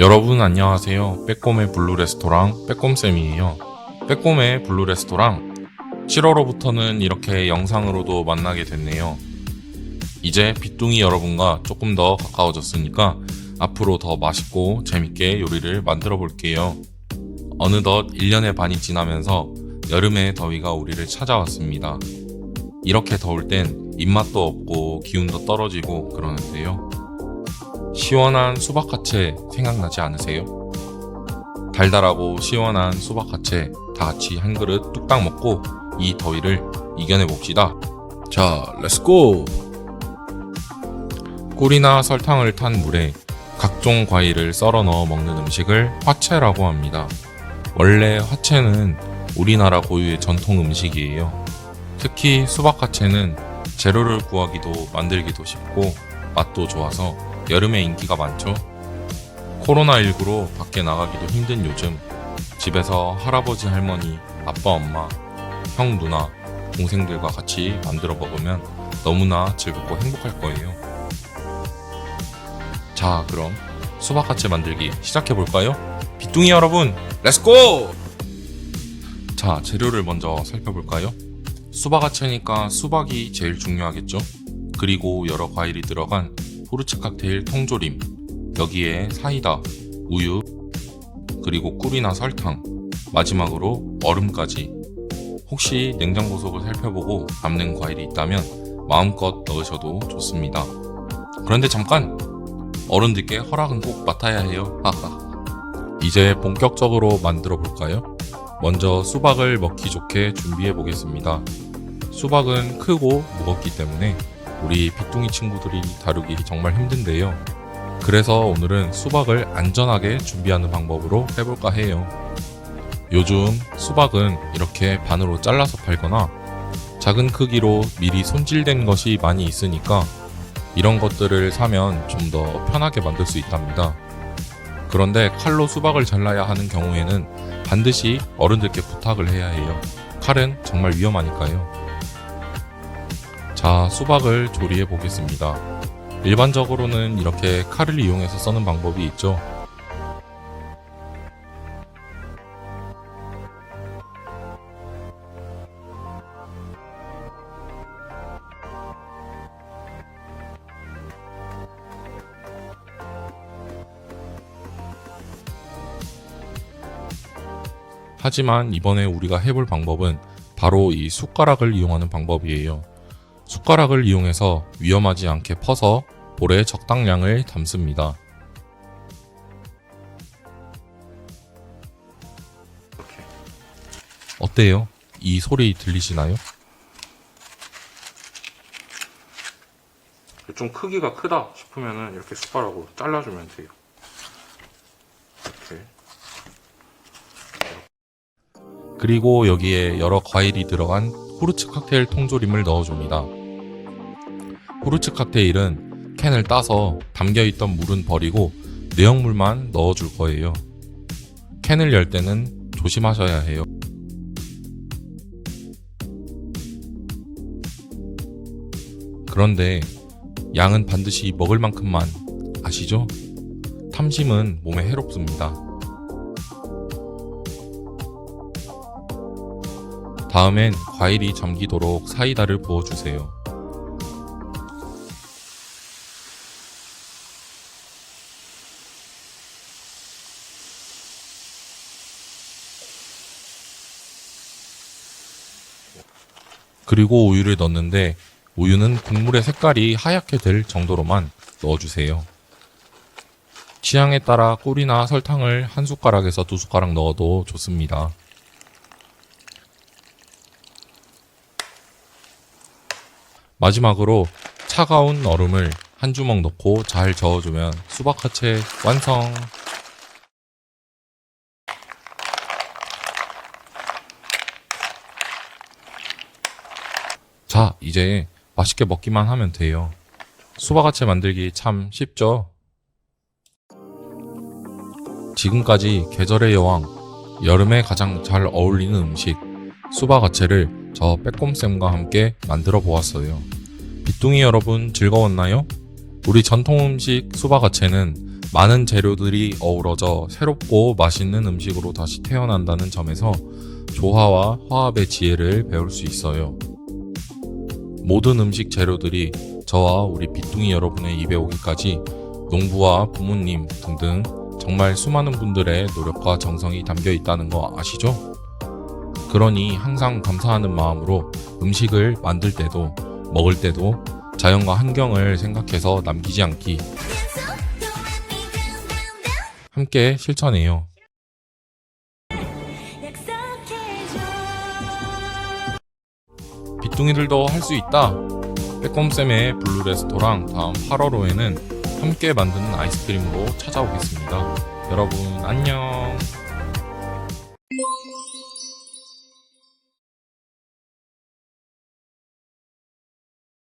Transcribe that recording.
여러분 안녕하세요. 빼꼼의 블루 레스토랑 빼꼼쌤이에요. 빼꼼의 블루 레스토랑 7월호부터는 이렇게 영상으로도 만나게 됐네요. 이제 빗둥이 여러분과 조금 더 가까워졌으니까 앞으로 더 맛있고 재밌게 요리를 만들어 볼게요. 어느덧 1년의 반이 지나면서 여름의 더위가 우리를 찾아왔습니다. 이렇게 더울 땐 입맛도 없고 기운도 떨어지고 그러는데요. 시원한 수박화채 생각나지 않으세요? 달달하고 시원한 수박화채 다 같이 한 그릇 뚝딱 먹고 이 더위를 이겨내 봅시다. 자, 렛츠고! 꿀이나 설탕을 탄 물에 각종 과일을 썰어 넣어 먹는 음식을 화채라고 합니다. 원래 화채는 우리나라 고유의 전통 음식이에요. 특히 수박화채는 재료를 구하기도 만들기도 쉽고 맛도 좋아서 여름에 인기가 많죠. 코로나19로 밖에 나가기도 힘든 요즘 집에서 할아버지 할머니, 아빠 엄마, 형 누나, 동생들과 같이 만들어 먹으면 너무나 즐겁고 행복할 거예요. 자, 그럼 수박화채 만들기 시작해 볼까요? 비뚱이 여러분, 렛츠고! 자, 재료를 먼저 살펴볼까요? 수박화채니까 수박이 제일 중요하겠죠? 그리고 여러 과일이 들어간 포르츠 칵테일 통조림, 여기에 사이다, 우유, 그리고 꿀이나 설탕, 마지막으로 얼음까지. 혹시 냉장고 속을 살펴보고 남는 과일이 있다면 마음껏 넣으셔도 좋습니다. 그런데 잠깐! 어른들께 허락은 꼭 맡아야 해요. 이제 본격적으로 만들어 볼까요? 먼저 수박을 먹기 좋게 준비해 보겠습니다. 수박은 크고 무겁기 때문에 우리 빅둥이 친구들이 다루기 정말 힘든데요. 그래서 오늘은 수박을 안전하게 준비하는 방법으로 해볼까 해요. 요즘 수박은 이렇게 반으로 잘라서 팔거나 작은 크기로 미리 손질된 것이 많이 있으니까 이런 것들을 사면 좀 더 편하게 만들 수 있답니다. 그런데 칼로 수박을 잘라야 하는 경우에는 반드시 어른들께 부탁을 해야 해요. 칼은 정말 위험하니까요. 자, 수박을 조리해 보겠습니다. 일반적으로는 이렇게 칼을 이용해서 써는 방법이 있죠. 하지만 이번에 우리가 해볼 방법은 바로 이 숟가락을 이용하는 방법이에요. 숟가락을 이용해서 위험하지 않게 퍼서 볼에 적당량을 담습니다. 어때요? 이 소리 들리시나요? 좀 크기가 크다 싶으면 이렇게 숟가락으로 잘라주면 돼요. 이렇게. 그리고 여기에 여러 과일이 들어간 후르츠 칵테일 통조림을 넣어줍니다. 후르츠 칵테일은 캔을 따서 담겨있던 물은 버리고 내용물만 넣어줄 거예요. 캔을 열 때는 조심하셔야 해요. 그런데 양은 반드시 먹을 만큼만 아시죠? 탐심은 몸에 해롭습니다. 다음엔 과일이 잠기도록 사이다를 부어주세요. 그리고 우유를 넣는데 우유는 국물의 색깔이 하얗게 될 정도로만 넣어주세요. 취향에 따라 꿀이나 설탕을 한 숟가락에서 두 숟가락 넣어도 좋습니다. 마지막으로 차가운 얼음을 한 주먹 넣고 잘 저어주면 수박화채 완성! 자, 이제 맛있게 먹기만 하면 돼요. 수박화채 만들기 참 쉽죠? 지금까지 계절의 여왕, 여름에 가장 잘 어울리는 음식, 수박화채를 저 빼꼼쌤과 함께 만들어 보았어요. 비뚱이 여러분 즐거웠나요? 우리 전통 음식 수박화채는 많은 재료들이 어우러져 새롭고 맛있는 음식으로 다시 태어난다는 점에서 조화와 화합의 지혜를 배울 수 있어요. 모든 음식 재료들이 저와 우리 비뚱이 여러분의 입에 오기까지 농부와 부모님 등등 정말 수많은 분들의 노력과 정성이 담겨 있다는 거 아시죠? 그러니 항상 감사하는 마음으로 음식을 만들 때도 먹을 때도 자연과 환경을 생각해서 남기지 않기 함께 실천해요. 비뚱이들도 할 수 있다. 빼꼼쌤의 블루 레스토랑 다음 8월호에는 함께 만드는 아이스크림으로 찾아오겠습니다. 여러분 안녕.